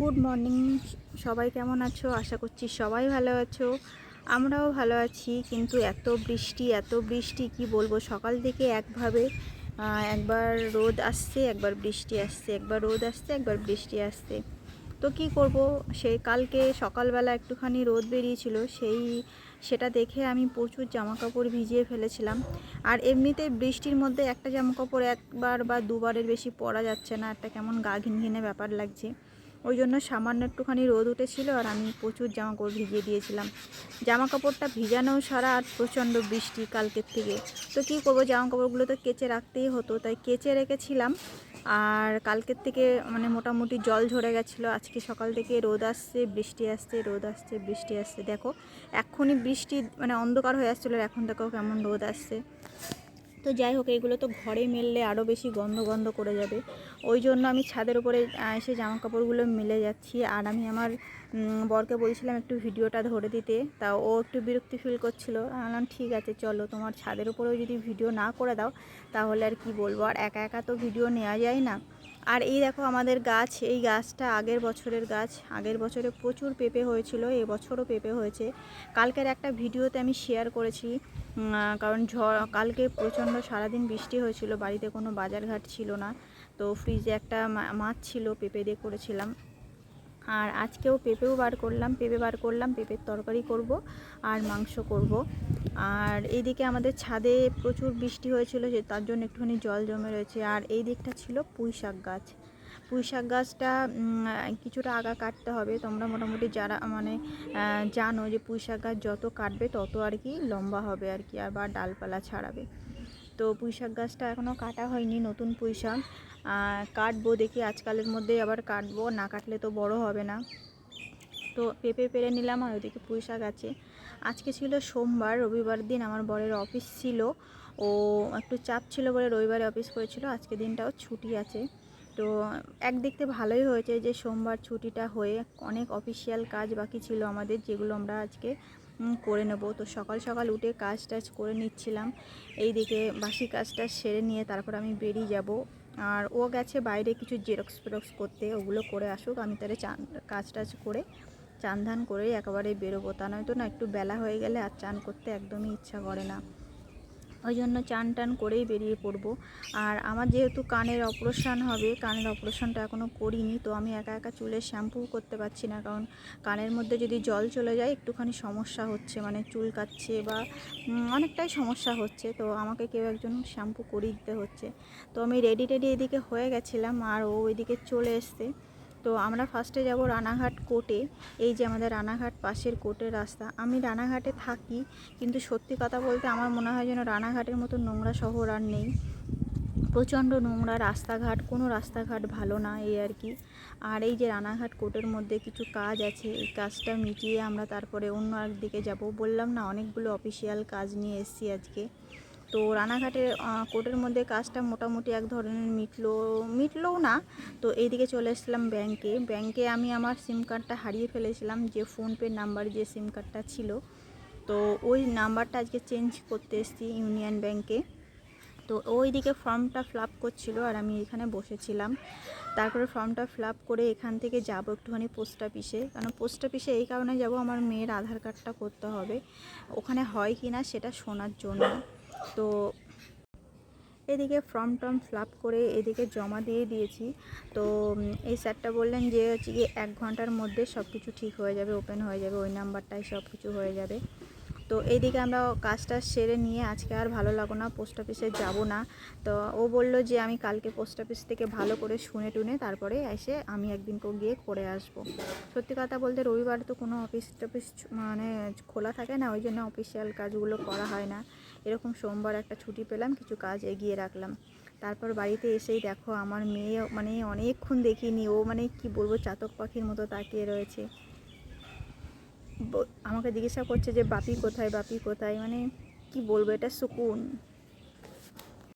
Good morning. সবাই কেমন আছো? আশা করছি সবাই ভালো আছো। আমরাও ভালো আছি, কিন্তু এত বৃষ্টি এত বৃষ্টি, কি বলব? সকাল থেকে একভাবে একবার রোদ আসছে, একবার বৃষ্টি আসছে, একবার রোদ আসছে, একবার বৃষ্টি আসছে। তো কি করব? সেই কালকে সকালবেলা একটুখানি রোদ বেরিয়েছিল, সেই, সেটা দেখে আমি প্রচুর জামা কাপড় ভিজিয়ে ফেলেছিলাম। আর এমনিতে বৃষ্টির মধ্যে একটা জামা কাপড় একবার বা দুবারের বেশি পরা যাচ্ছে না, একটা কেমন গা ঘিনঘিনে ব্যাপার লাগছে। ওই জন্য সামান্য একটুখানি রোদ উঠেছিল আর আমি প্রচুর জামা কাপড় ভিজিয়ে দিয়েছিলাম। জামা কাপড়টা ভিজানোও সারা আর প্রচণ্ড বৃষ্টি কালকের থেকে। তো কী করব জামা কাপড়গুলো তো কেচে রাখতেই হতো, তাই কেচে রেখেছিলাম। আর কালকের থেকে মানে মোটামুটি জল ঝরে গেছিল। আজকে সকাল থেকে রোদ আসছে, বৃষ্টি আসছে, রোদ আসছে, বৃষ্টি আসছে। দেখো, এক্ষুনি বৃষ্টি মানে অন্ধকার হয়ে আসছিল এখন দেখো কেমন রোদ আসছে। তো যাই হোক, এগুলো তো ঘরে মেললে আরও বেশি গন্ধ গন্ধ করে যাবে। ওই জন্য আমি ছাদের উপরে এসে জামা কাপড়গুলো মিলে যাচ্ছি। আর আমি আমার বরকে বলছিলাম একটু ভিডিওটা ধরে দিতে। তা ও একটু বিরক্তি ফিল করছিল। বললাম, ঠিক আছে, চলো, তোমার ছাদের উপরেও যদি ভিডিও না করে দাও, তাহলে আর কি বলব? আর একা একা তো ভিডিও নেওয়া যায় না। আর এই দেখো আমাদের গাছ, এই গাছটা আগের বছরের গাছ। আগের বছরে প্রচুর পেঁপে হয়েছিল, এবছরও পেঁপে হয়েছে। কালকের একটা ভিডিওতে আমি শেয়ার করেছি কারণ ঝড় কালকে প্রচণ্ড সারাদিন বৃষ্টি হয়েছিল, বাড়িতে কোনো বাজারঘাট ছিল না। তো ফ্রিজে একটা মাছ ছিল, পেঁপে দিয়ে করেছিলাম। আর আজকেও পেঁপেও বার করলাম, পেঁপে বার করলাম, পেঁপের তরকারি করব আর মাংস করব। আর এইদিকে আমাদের ছাদে প্রচুর বৃষ্টি হয়েছিল যে তার জন্য একটুখানি জল জমে রয়েছে। আর এই দিকটা ছিল পুঁই শাক গাছ। পুঁই শাক গাছটা কিছুটা আগা কাটতে হবে। তোমরা মোটামুটি যারা মানে জানো যে পুঁই শাক গাছ যত কাটবে তত আর কি লম্বা হবে আর কি, আবার ডালপালা ছাড়াবে। তো পুঁই শাক গাছটা এখনও কাটা হয়নি, নতুন পুঁইশাক। কাটবো দেখি, আজকালের মধ্যে আবার কাটবো, না কাটলে তো বড় হবে না। তো পেঁপে পেরে নিলাম আর ওইদিকে পুঁই শাক আছে। আজকে ছিল সোমবার, রবিবার দিন আমার বরের অফিস ছিল। ও একটু চাপ ছিল বলে রবিবারে অফিস করেছিল, আজকে দিনটাও ছুটি আছে। তো একদিক থেকে ভালোই হয়েছে যে সোমবার ছুটিটা হয়ে অনেক অফিসিয়াল কাজ বাকি ছিল আমাদের, যেগুলো আমরা আজকে করে নেব। তো সকাল সকাল উঠে কাজ টাজ করে নিচ্ছিলাম। এইদিকে বাসি কাজটা সেরে নিয়ে তারপর আমি বেরিয়ে যাব। আর ও গেছে বাইরে কিছু জেরক্স ফেরক্স করতে, ওগুলো করে আসুক। আমি তাহলে চান, কাজ টাজ করে চান ধান করেই একেবারে বেরোবো। তা নয়তো না, একটু বেলা হয়ে গেলে আর চান করতে একদমই ইচ্ছা করে না। ওই জন্য চান টান করেই বেরিয়ে পড়ব। আর আমার যেহেতু কানের অপারেশান হবে, কানের অপারেশনটা এখনও করিনি, তো আমি একা একা চুলের শ্যাম্পু করতে পারছি না। কারণ কানের মধ্যে যদি জল চলে যায়, একটুখানি সমস্যা হচ্ছে। মানে চুল কাচ্ছে বা অনেকটাই সমস্যা হচ্ছে। তো আমাকে কেউ একজন শ্যাম্পু করিয়ে দিতে হচ্ছে। তো আমি রেডি টেডি এদিকে হয়ে গেছিলাম, আর ও ওইদিকে চলে এসছে। তো আমরা ফার্স্টে যাব রানাঘাট কোর্টে এই যে আমাদের রানাঘাট পাশের কোর্টের রাস্তা। আমি রানাঘাটে থাকি, কিন্তু সত্যি কথা বলতে আমার মনে হয় যেন রানাঘাটের মতো নোংরা শহর আর নেই। প্রচণ্ড নোংরা রাস্তাঘাট, কোনো রাস্তাঘাট ভালো না এই আর কি। আর এই যে রানাঘাট কোর্টের মধ্যে কিছু কাজ আছে, এই কাজটা মিটিয়ে আমরা তারপরে অন্য একদিকে যাব। বললাম না, অনেকগুলো অফিসিয়াল কাজ নিয়ে এসেছি আজকে। তো রানাঘাটের কোর্টের মধ্যে কাজটা মোটামুটি এক ধরনের মিটলো, মিটলোও না। তো এইদিকে চলে এসেছিলাম ব্যাংকে। ব্যাংকে আমি আমার সিম কার্ডটা হারিয়ে ফেলেছিলাম, যে ফোনপে নাম্বার, যে সিম কার্ডটা ছিল। তো ওই নাম্বারটা আজকে চেঞ্জ করতে এসেছি ইউনিয়ন ব্যাংকে। তো ওইদিকে ফর্মটা ফিল আপ করছিল আর আমি এখানে বসেছিলাম। তারপরে ফর্মটা ফিল আপ করে এখান থেকে যাব একটুখানি পোস্ট অফিসে। কারণ পোস্ট অফিসে এই কারণে যাব আমার মেয়ের আধার কার্ডটা করতে হবে। ওখানে হয় কি না সেটা শোনার জন্য। তো এদিকে ফর্ম টর্ম ফিল আপ করে এদিকে জমা দিয়ে দিয়েছি। তো এই স্যারটা বললেন যে হচ্ছে গিয়ে এক ঘণ্টার মধ্যে সব কিছু ঠিক হয়ে যাবে, ওপেন হয়ে যাবে, ওই নাম্বারটাই সব কিছু হয়ে যাবে। তো এইদিকে আমরা কাজটা সেরে নিয়ে আজকে আর ভালো লাগো না, পোস্ট অফিসে যাব না। তো ও বলল যে আমি কালকে পোস্ট অফিস থেকে ভালো করে শুনে টুনে তারপরে এসে আমি একদিন গিয়ে করে আসব। সত্যি কথা বলতে রবিবার তো কোনো অফিস টফিস মানে খোলা থাকে না, ওই জন্য অফিসিয়াল কাজগুলো করা হয় না। এরকম সোমবার একটা ছুটি পেলাম, কিছু কাজ এগিয়ে রাখলাম। তারপর বাড়িতে এসেই দেখো আমার মেয়ে মানে অনেকক্ষণ দেখিনি, ও মানে কি বলব, চাতক পাখির মতো তাকিয়ে রয়েছে। আমাকে জিজ্ঞাসা করছে যে, বাপি কোথায়? বাপি কোথায়? মানে কি বলব, এটা সুকুন